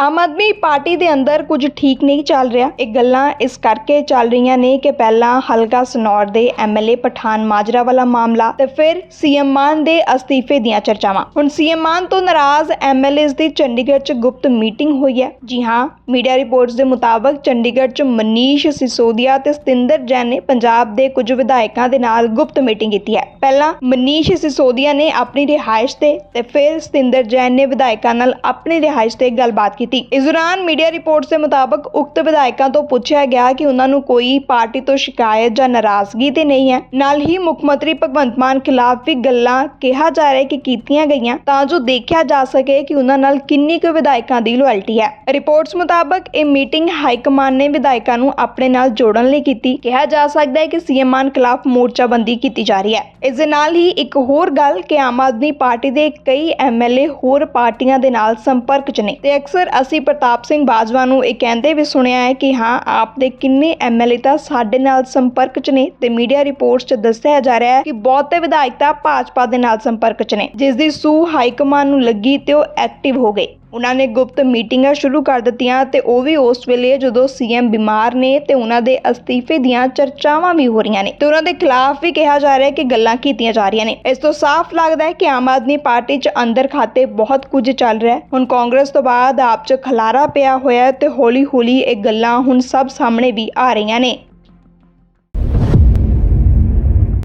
Aam Aadmi party ਦੇ ਅੰਦਰ ਕੁਝ ਠੀਕ ਨਹੀਂ ਚੱਲ ਰਿਹਾ। ਇਹ ਗੱਲਾਂ ਇਸ ਕਰਕੇ ਚੱਲ ਰਹੀਆਂ ਨੇ ਕਿ ਪਹਿਲਾਂ ਹਲਕਾ ਸਨੌਰ ਦੇ ਐਮਐਲਏ ਪਠਾਨ ਮਾਜਰਾ ਵਾਲਾ ਮਾਮਲਾ ਤੇ ਫਿਰ ਸੀਐਮ ਮਾਨ ਦੇ ਅਸਤੀਫੇ ਦੀਆਂ ਚਰਚਾਵਾਂ। ਹੁਣ ਸੀਐਮ ਮਾਨ ਤੋਂ ਨਾਰਾਜ਼ ਐਮਐਲਏਸ ਦੀ ਚੰਡੀਗੜ੍ਹ 'ਚ ਗੁਪਤ ਮੀਟਿੰਗ ਹੋਈ ਹੈ। ਜੀ ਹਾਂ, ਮੀਡੀਆ ਰਿਪੋਰਟਸ ਦੇ ਮੁਤਾਬਕ ਚੰਡੀਗੜ੍ਹ 'ਚ ਮਨੀਸ਼ ਸਿਸੋਦੀਆ ਤੇ ਸਤਿੰਦਰ ਜੈਨ ਨੇ ਪੰਜਾਬ ਦੇ ਕੁਝ ਵਿਧਾਇਕਾਂ ਦੇ ਨਾਲ ਗੁਪਤ ਮੀਟਿੰਗ ਕੀਤੀ ਹੈ। ਪਹਿਲਾਂ ਮਨੀਸ਼ ਸਿਸੋਦੀਆ ਨੇ ਆਪਣੀ ਰਿਹਾਇਸ਼ ਤੇ ਤੇ ਫਿਰ ਸਤਿੰਦਰ ਜੈਨ ਨੇ ਵਿਧਾਇਕਾਂ ਨਾਲ ਆਪਣੀ ਰਿਹਾਇਸ਼ ਤੇ ਗੱਲਬਾਤ ਕੀਤੀ। ਕੀਤੀ। ਇਸ ਦੌਰਾਨ ਮੀਡੀਆ ਰਿਪੋਰਟਸ ਦੇ ਮੁਤਾਬਕ ਉਕਤ ਵਿਧਾਇਕਾਂ ਤੋਂ ਪੁੱਛਿਆ ਗਿਆ ਕਿ ਉਹਨਾਂ ਨੂੰ ਕੋਈ ਪਾਰਟੀ ਤੋਂ ਸ਼ਿਕਾਇਤ ਜਾਂ ਨਾਰਾਜ਼ਗੀ ਤੇ ਨਹੀਂ ਹੈ। ਨਾਲ ਹੀ ਮੁੱਖ ਮੰਤਰੀ ਭਗਵੰਤ ਮਾਨ ਖਿਲਾਫ ਵੀ ਗੱਲਾਂ ਕਿਹਾ ਜਾ ਰਿਹਾ ਕਿ ਕੀਤੀਆਂ ਗਈਆਂ ਤਾਂ ਜੋ ਦੇਖਿਆ ਜਾ ਸਕੇ ਕਿ ਉਹਨਾਂ ਨਾਲ ਕਿੰਨੀ ਕੁ ਵਿਧਾਇਕਾਂ ਦੀ ਲੋਇਲਟੀ ਹੈ। ਰਿਪੋਰਟਸ ਮੁਤਾਬਕ ਇਹ ਮੀਟਿੰਗ ਹਾਈ ਕਮਾਨ ਨੇ ਵਿਧਾਇਕਾਂ ਨੂੰ ਆਪਣੇ ਨਾਲ ਜੋੜਨ ਲਈ ਕੀਤੀ। ਕਿਹਾ ਜਾ ਸਕਦਾ ਹੈ ਕਿ ਸੀਐਮ ਮਾਨ ਖਿਲਾਫ ਮੋਰਚਾਬੰਦੀ ਕੀਤੀ ਜਾ ਰਹੀ ਹੈ। ਇਸ ਦੇ ਨਾਲ ਹੀ ਇੱਕ ਹੋਰ ਗੱਲ, ਕਿ ਆਮ ਆਦਮੀ ਪਾਰਟੀ ਦੇ ਕਈ ਐਮਐਲਏ ਹੋਰ ਪਾਰਟੀਆਂ ਦੇ ਨਾਲ ਸੰਪਰਕ 'ਚ ਨੇ। ਤੇ ਅਕਸਰ ਅਸੀਂ ਪ੍ਰਤਾਪ ਸਿੰਘ ਬਾਜਵਾ ਨੂੰ ਇਹ ਕਹਿੰਦੇ ਵੀ ਸੁਣਿਆ ਹੈ ਕਿ ਹਾਂ, ਆਪ ਦੇ ਕਿੰਨੇ ਐਮਐਲਏ ਤਾਂ ਸਾਡੇ ਨਾਲ ਸੰਪਰਕ 'ਚ ਨੇ ਤੇ ਮੀਡੀਆ ਰਿਪੋਰਟਸ 'ਚ ਦੱਸਿਆ ਜਾ ਰਿਹਾ ਹੈ ਕਿ ਬਹੁਤੇ ਵਿਧਾਇਕ ਤਾਂ ਭਾਜਪਾ ਦੇ ਨਾਲ ਸੰਪਰਕ 'ਚ ਨੇ, ਜਿਸ ਦੀ ਸੂ ਹਾਈ ਕਮਾਨ ਨੂੰ ਲੱਗੀ ਤੇ ਉਹ ਐਕਟਿਵ ਹੋ ਗਏ। ਉਹਨਾਂ ਨੇ ਗੁਪਤ ਮੀਟਿੰਗਾਂ ਸ਼ੁਰੂ ਕਰ ਦਿੱਤੀਆਂ ਤੇ ਉਹ ਵੀ ਉਸ ਵੇਲੇ ਜਦੋਂ ਸੀਐਮ ਬਿਮਾਰ ਨੇ ਤੇ ਉਹਨਾਂ ਦੇ ਅਸਤੀਫੇ ਦੀਆਂ ਚਰਚਾਵਾਂ ਵੀ ਹੋ ਰਹੀਆਂ ਨੇ। ਤੇ ਉਹਨਾਂ ਦੇ ਖਿਲਾਫ ਵੀ ਕਿਹਾ ਜਾ ਰਿਹਾ ਹੈ ਕਿ ਗੱਲਾਂ ਕੀਤੀਆਂ ਜਾ ਰਹੀਆਂ ਨੇ। ਇਸ ਤੋਂ ਸਾਫ਼ ਲੱਗਦਾ ਹੈ ਕਿ ਆਮ ਆਦਮੀ ਪਾਰਟੀ 'ਚ ਅੰਦਰ ਖਾਤੇ ਬਹੁਤ ਕੁਝ ਚੱਲ ਰਿਹਾ ਹੈ। ਹੁਣ ਕਾਂਗਰਸ ਤੋਂ ਬਾਅਦ ਆਪ 'ਚ ਖਲਾਰਾ ਪਿਆ ਹੋਇਆ ਤੇ ਹੌਲੀ-ਹੌਲੀ ਇਹ ਗੱਲਾਂ ਹੁਣ ਸਭ ਸਾਹਮਣੇ ਵੀ ਆ ਰਹੀਆਂ ਨੇ।